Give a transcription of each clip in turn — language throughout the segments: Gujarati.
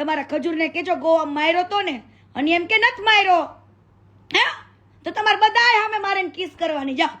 તમારા ખજૂરને કેજો, ગોવા માર્યો તો ને, અને એમ કે નથી માર્યો. હે? તો તમારે બધાય સામે મારે કિસ કરવાની. જા.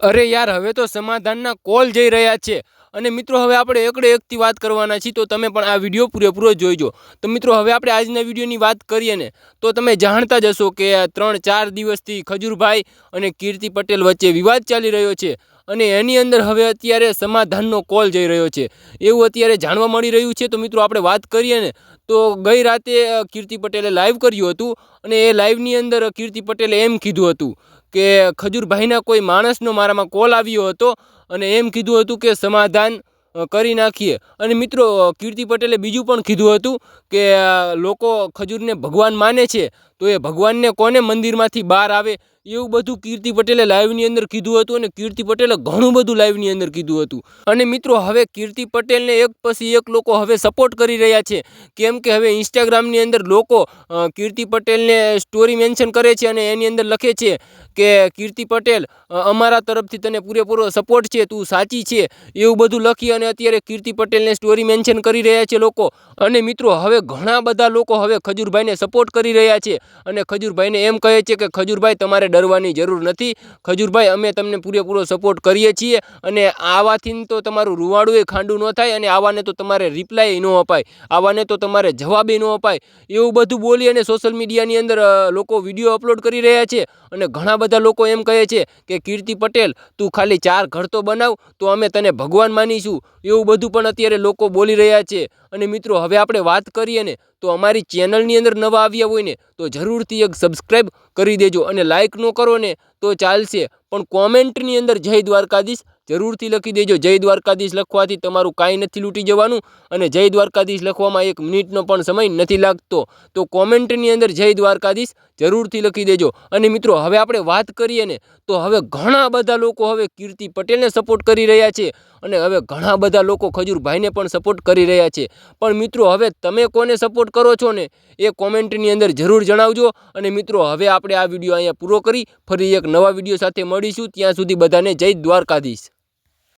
અરે યાર, હવે તો સમાધાનના કોલ જઈ રહ્યા છે. અને મિત્રો, હવે આપણે એકડે એકથી વાત કરવાના છીએ, તો તમે પણ આ વીડિયો પૂરેપૂરો જોઈજો. તો મિત્રો, હવે આપણે આજના વિડીયોની વાત કરીએ ને, તો તમે જાણતા જ હશો કે ત્રણ ચાર દિવસથી ખજૂરભાઈ અને કીર્તિ પટેલ વચ્ચે વિવાદ ચાલી રહ્યો છે. અને એની અંદર હવે અત્યારે સમાધાનનો કોલ જઈ રહ્યો છે. એવું અત્યારે જાણવા મળી રહ્યું છે. તો મિત્રો, આપણે વાત કરીએ ને, તો ગઈ રાતે કીર્તિ પટેલે લાઈવ કર્યું હતું અને એ લાઈવની અંદર કીર્તિ પટેલે એમ કીધું હતું કે, ખજૂરભાઈના કોઈ માણસનો મારામાં કોલ આવ્યો હતો અને એમ કીધું હતું કે, સમાધાન કરી નાખીએ. અને મિત્રો કીર્તિ પટેલે બીજું પણ કીધું હતું કે લોકો ખજૂરને ભગવાન માને છે. તો એ ભગવાનને કોને મંદિરમાંથી બહાર આવે? એવું બધું કીર્તિ પટેલે લાઈવની અંદર કીધું હતું અને કીર્તિ પટેલે ઘણું બધું લાઈવની અંદર કીધું હતું. અને મિત્રો, હવે કીર્તિ પટેલને એક પછી એક લોકો હવે સપોર્ટ કરી રહ્યા છે. કેમ કે હવે ઇન્સ્ટાગ્રામની અંદર લોકો કીર્તિ પટેલને સ્ટોરી મેન્શન કરે છે અને એની અંદર લખે છે કે કીર્તિ પટેલ અમારા તરફથી તને પૂરેપૂરો સપોર્ટ છે, તું સાચી છે. એવું બધું લખી અને અત્યારે કીર્તિ પટેલને સ્ટોરી મેન્શન કરી રહ્યા છે લોકો. અને મિત્રો, હવે ઘણા બધા લોકો હવે ખજૂરભાઈને સપોર્ટ કરી રહ્યા છે. અને ખજૂરભાઈને એમ કહે છે કે ખજૂરભાઈ, તમારે ડરવાની જરૂર નથી. ખજૂરભાઈ, અમે તમને પૂરેપૂરો સપોર્ટ કરીએ છીએ અને આવાથી તો તમારું રૂવાડું એ ખાંડું ન થાય અને આવાને તો તમારે રિપ્લાય ન અપાય. આવાને તો તમારે જવાબે ન અપાય. એવું બધું બોલી અને સોશિયલ મીડિયાની અંદર લોકો વીડિયો અપલોડ કરી રહ્યા છે અને ઘણા બધા લોકો એમ કહે છે કે, કીર્તિ પટેલ, તું ખાલી ચાર ઘર તો બનાવ, તો અમે તને ભગવાન માનીશું. એવું બધું પણ અત્યારે લોકો બોલી રહ્યા છે. અને મિત્રો, હવે આપણે વાત કરીએ ને તો અમારી ચેનલની અંદર નવા આવ્યા હોય ને, તો જરૂરથી એક સબસ્ક્રાઈબ કરી દેજો અને લાઇક ન કરો ને, તો ચાલશે. પણ કોમેન્ટની અંદર જય દ્વારકાધીશ જરૂરથી લખી દેજો. જય દ્વારકાધીશ લખવાથી તમારું કાંઈ નથી લૂંટી જવાનું અને જય દ્વારકાધીશ લખવામાં એક મિનિટનો પણ સમય નથી લાગતો. તો કોમેન્ટની અંદર જય દ્વારકાધીશ જરૂરથી લખી દેજો. અને મિત્રો, હવે આપણે વાત કરીએ ને, તો હવે ઘણા બધા લોકો હવે કીર્તિ પટેલને સપોર્ટ કરી રહ્યા છે. અને હવે ઘણા બધા લોકો ખજૂરભાઈને પણ સપોર્ટ કરી રહ્યા છે. પણ મિત્રો, હવે તમે કોને સપોર્ટ કરો છો ને? એ કોમેન્ટની અંદર જરૂર જણાવજો. અને મિત્રો, હવે આપણે આ વીડિયો અહીંયા પૂરો કરી. ફરી એક નવા વીડિયો સાથે મળીશું. ત્યાં સુધી બધાને જય દ્વારકાધીશ.